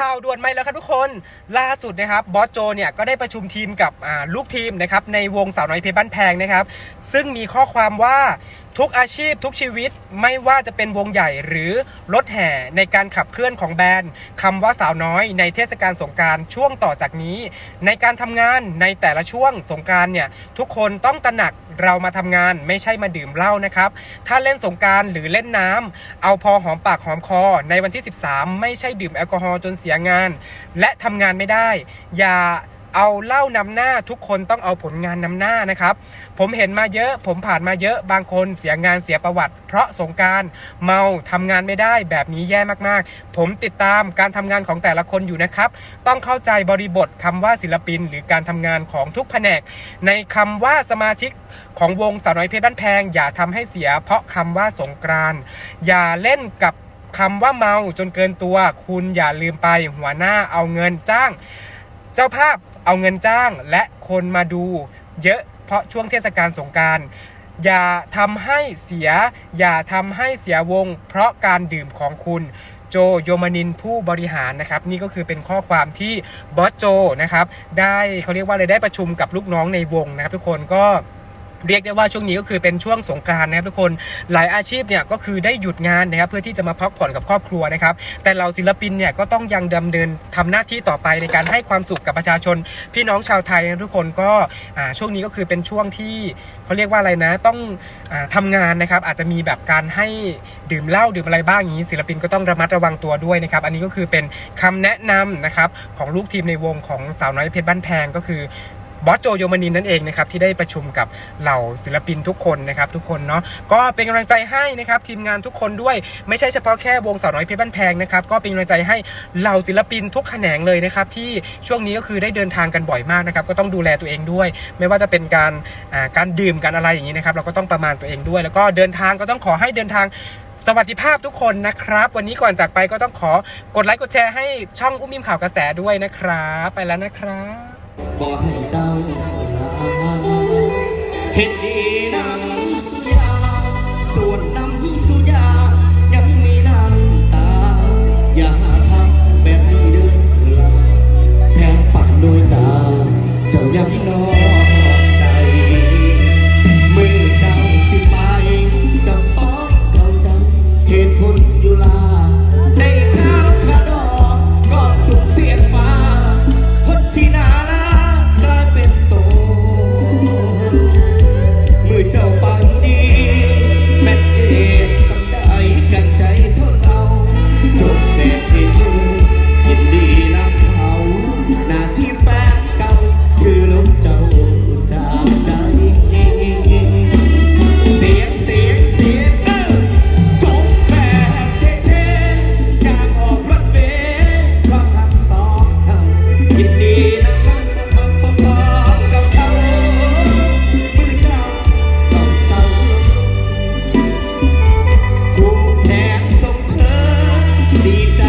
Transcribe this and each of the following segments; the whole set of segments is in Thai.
ข่าวด่วนไหมแล้วครับทุกคนล่าสุดนะครับบอสโจเนี่ยก็ได้ประชุมทีมกับลูกทีมนะครับในวงสาวน้อยเพชรบ้านแพงนะครับ ซึ่งมีข้อความว่าทุกอาชีพทุกชีวิตไม่ว่าจะเป็นวงใหญ่หรือรถแห่ในการขับเคลื่อนของแบรนด์คำว่าสาวน้อยในเทศกาลสงการช่วงต่อจากนี้ ในการทำงานในแต่ละช่วงสงการเนี่ยทุกคนต้องตระหนักเรามาทำงานไม่ใช่มาดื่มเหล้านะครับ ถ้าเล่นสงการหรือเล่นน้ำเอาพอหอมปากหอมคอ ในวันที่ 13 ไม่ใช่ดื่มแอลกอฮอล์จนเสียงาน และทำงานไม่ได้ อย่า เอาเล้านำหน้าทุกคนต้องเอาผลงานนำหน้านะครับ ผมเห็นมาเยอะ ผมผ่านมาเยอะบางคนเสียงานเสียประวัติ เพราะสงการเมาทำงานไม่ได้แบบนี้แย่มากๆ ผมติดตามการทำงานของแต่ละคนอยู่นะครับ ต้องเข้าใจบริบทคำว่าศิลปิน หรือการทำงานของทุกแผนก ในคำว่าสมาชิกของวงสาวน้อยเพชรบ้านแพง อย่าทำให้เสีย เพราะคำว่าสงกรานอย่าเล่นกับคำว่าเมาจนเกินตัว คุณอย่าลืมไปหัวหน้าเอาเงินจ้าง เจ้าภาพเอาเงินจ้างและคนมาดู เยอะเพราะช่วงเทศกาลสงการอย่าทำให้เสีย อย่าทำให้เสียวง เพราะการดื่มของคุณโจโยมานินผู้บริหารนะครับนี่ก็คือเป็นข้อความที่บอสโจนะครับได้เขาเรียกว่าเลยได้ประชุมกับลูกน้องในวงนะครับทุกคนก็ เรียกได้ว่าช่วงนี้ก็คือเป็นช่วงสงกรานต์นะครับทุกคนหลายอาชีพเนี่ยก็คือได้หยุดงานนะครับเพื่อที่จะมาพักผ่อนกับครอบครัวนะครับแต่เราศิลปินเนี่ยก็ต้องยังดำเนินทำหน้าที่ต่อไปในการให้ความสุขกับประชาชน พี่น้องชาวไทยนะทุกคนก็ช่วงนี้ก็คือเป็นช่วงที่เขาเรียกว่าอะไรนะต้องอาทำงานนะครับอาจจะมีแบบการให้ดื่มเหล้าดื่มอะไรบ้างอย่างนี้ ศิลปินก็ต้องระมัดระวังตัวด้วยนะครับอันนี้ก็คือเป็นคำแนะนำนะครับของลูกทีมในวงของสาวน้อยเพชรบ้านแพงก็คือ บอสโจโยมานินนั่นเองนะครับที่ได้ประชุมกับเหล่าศิลปินทุกคนนะครับทุกคนเนาะก็เป็นกำลังใจให้นะครับทีมงานทุกคนด้วยไม่ใช่เฉพาะแค่วงสาวน้อยเพชรบ้านแพงนะครับก็เป็นกำลังใจให้เหล่าศิลปินทุกแขนงเลยนะครับที่ช่วงนี้ก็คือได้เดินทางกันบ่อยมากนะครับก็ต้องดูแลตัวเองด้วย ไม่ว่าจะเป็นการอ่าการดื่มกันอะไรอย่างนี้นะครับเราก็ต้องประมาณตัวเองด้วย แล้วก็เดินทางก็ต้องขอให้เดินทางสวัสดิภาพทุกคนนะครับ วันนี้ก่อนจากไปก็ต้องขอกดไลค์กดแชร์ให้ช่องอุ้มมิมข่าวกระแสด้วยนะครับ ไปแล้วนะครับ บอกให้เจ้าเห็นดี มื ดีใจ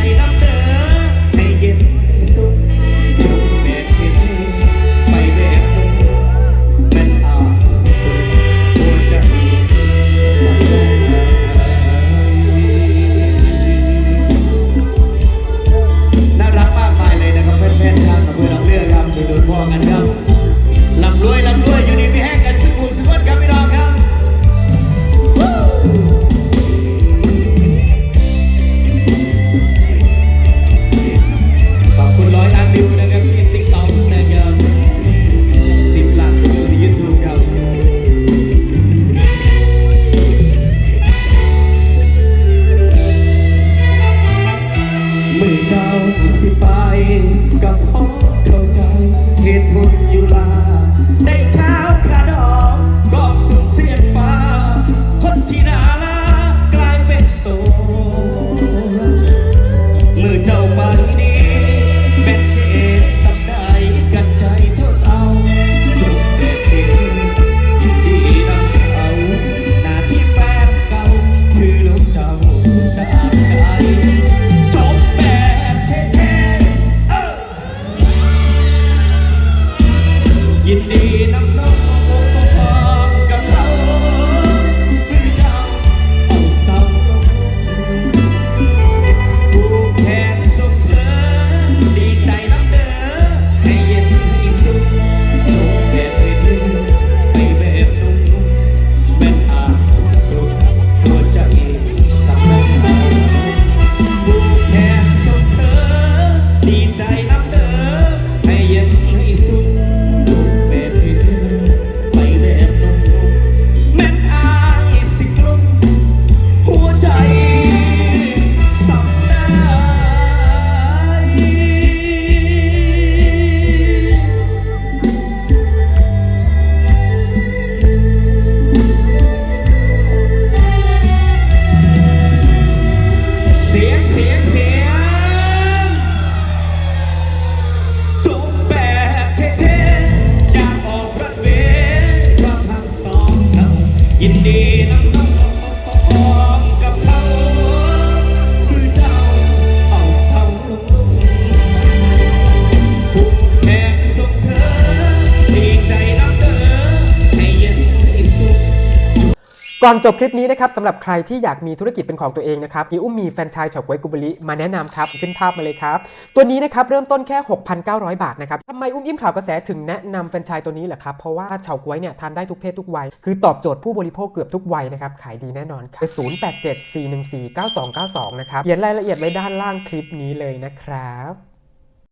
ก่อนจบคลิปนี้นะครับสำหรับใครที่อยากมีธุรกิจเป็นของตัวเองนะครับอีอุ้มมีแฟรนไชส์เฉาก๊วยกุบลิมาแนะนำครับขึ้นภาพมาเลยครับ ตัวนี้นะครับเริ่มต้นแค่ 6,900 บาทนะครับทำไมอุ้มอิ่มข่าวกระแสถึงแนะนำแฟรนไชส์ตัวนี้เหรอครับ เพราะว่าเฉาก๊วยเนี่ยทานได้ทุกเพศทุกวัย คือตอบโจทย์ผู้บริโภคเกือบทุกวัยนะครับขายดีแน่นอนครับ0874149292 นะครับเขียนรายละเอียดไว้ด้านล่างคลิปนี้เลยนะครับ